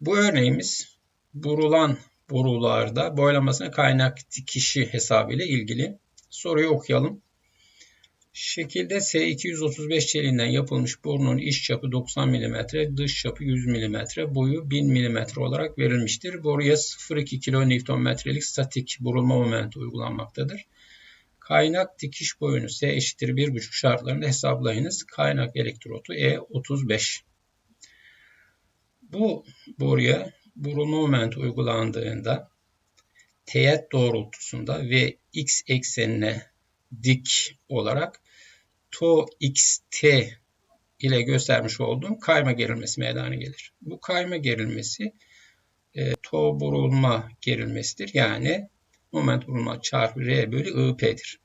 Bu örneğimiz burulan borularda boylamasına kaynak dikişi hesabıyla ilgili. Soruyu okuyalım. Şekilde S235 çeliğinden yapılmış borunun iç çapı 90 mm, dış çapı 100 mm, boyu 1000 mm olarak verilmiştir. Boruya 0,2 kNm'lik statik burulma momenti uygulanmaktadır. Kaynak dikiş boyunu S eşittir 1,5 şartlarında hesaplayınız. Kaynak elektrotu E35. Bu boruya burulma momenti uygulandığında teğet doğrultusunda ve x eksenine dik olarak to xt ile göstermiş olduğum kayma gerilmesi meydana gelir. Bu kayma gerilmesi e, to burulma gerilmesidir. Yani moment burulma çarpı r bölü ip'dir.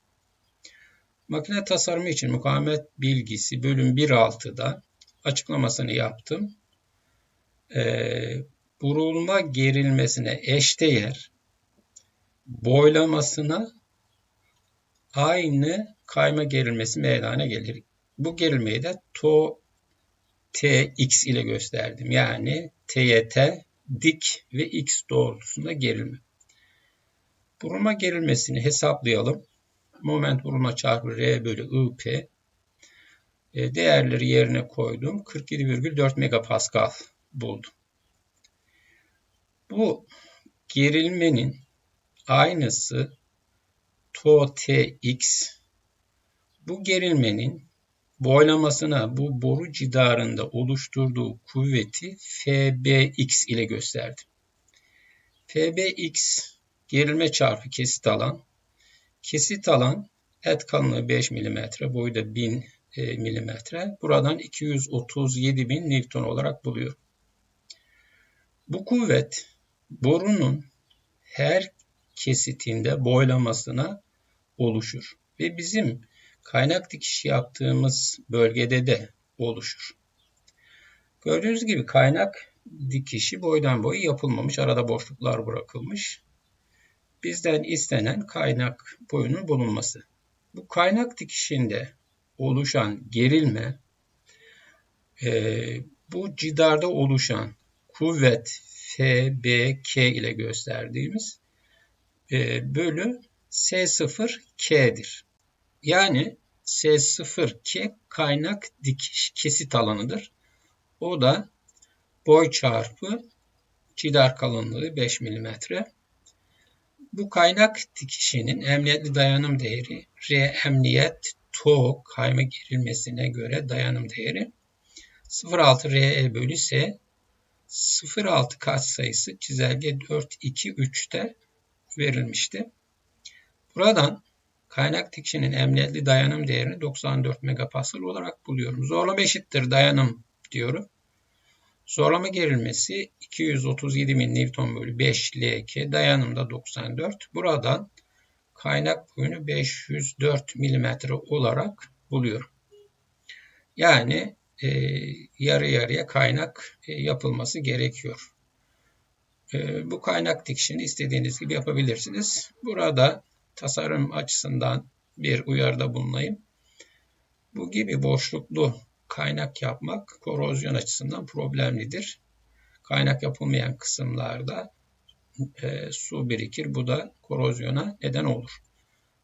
Makine tasarımı için mukavemet bilgisi bölüm 1.6'da açıklamasını yaptım. E, burulma gerilmesine eşdeğer boylamasına aynı kayma gerilmesi meydana gelir. Bu gerilmeyi de to tx ile gösterdim. Yani tyt dik ve x doğrultusunda gerilme. Burulma gerilmesini hesaplayalım. Moment burulma çarpı r bölü ip e, değerleri yerine koydum. 47,4 megapascal buldum. Bu gerilmenin aynısı to bu gerilmenin boylamasına bu boru cidarında oluşturduğu kuvveti Fbx ile gösterdim. Fbx gerilme çarpı kesit alan. Kesit alan et kalınlığı 5 mm, boyu da 1000 mm. Buradan 237 bin Newton olarak buluyor. Bu kuvvet borunun her kesitinde boylamasına oluşur. Ve bizim kaynak dikiş yaptığımız bölgede de oluşur. Gördüğünüz gibi kaynak dikişi boydan boya yapılmamış. Arada boşluklar bırakılmış. Bizden istenen kaynak boyunun bulunması. Bu kaynak dikişinde oluşan gerilme e, bu cidarda oluşan kuvvet FBK ile gösterdiğimiz e, bölü S0K'dir. Yani S0K kaynak dikiş kesit alanıdır. O da boy çarpı cidar kalınlığı 5 mm. Bu kaynak dikişinin emniyetli dayanım değeri R emniyet TO kayma gerilmesine göre dayanım değeri 0.6 RE bölü S 0.6 kat sayısı çizelge 4, 2, 3'te verilmişti. Buradan kaynak dikişinin emniyetli dayanım değerini 94 megapascal olarak buluyorum. Zorlama eşittir dayanım diyorum. Zorlama gerilmesi 237 bin Newton bölü 5 LK dayanımda 94. Buradan kaynak boyunu 504 mm olarak buluyorum. Yani e, yarı yarıya kaynak e, yapılması gerekiyor. E, bu kaynak dikişini istediğiniz gibi yapabilirsiniz. Burada tasarım açısından bir uyarıda bulunayım. Bu gibi boşluklu kaynak yapmak korozyon açısından problemlidir. Kaynak yapılmayan kısımlarda e, su birikir. Bu da korozyona neden olur.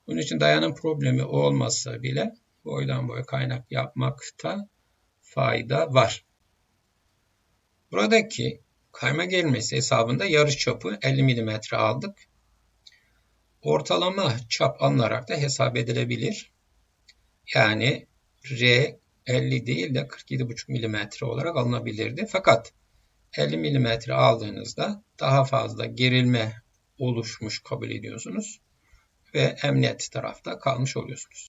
Bunun için dayanım problemi olmasa bile boydan boya kaynak yapmakta fayda var. Buradaki kayma gelmesi hesabında yarı çapı 50 mm aldık. Ortalama çap alınarak da hesap edilebilir. Yani R 50 değil de 47,5 mm olarak alınabilirdi. Fakat 50 mm aldığınızda daha fazla gerilme oluşmuş kabul ediyorsunuz ve emniyet tarafta kalmış oluyorsunuz.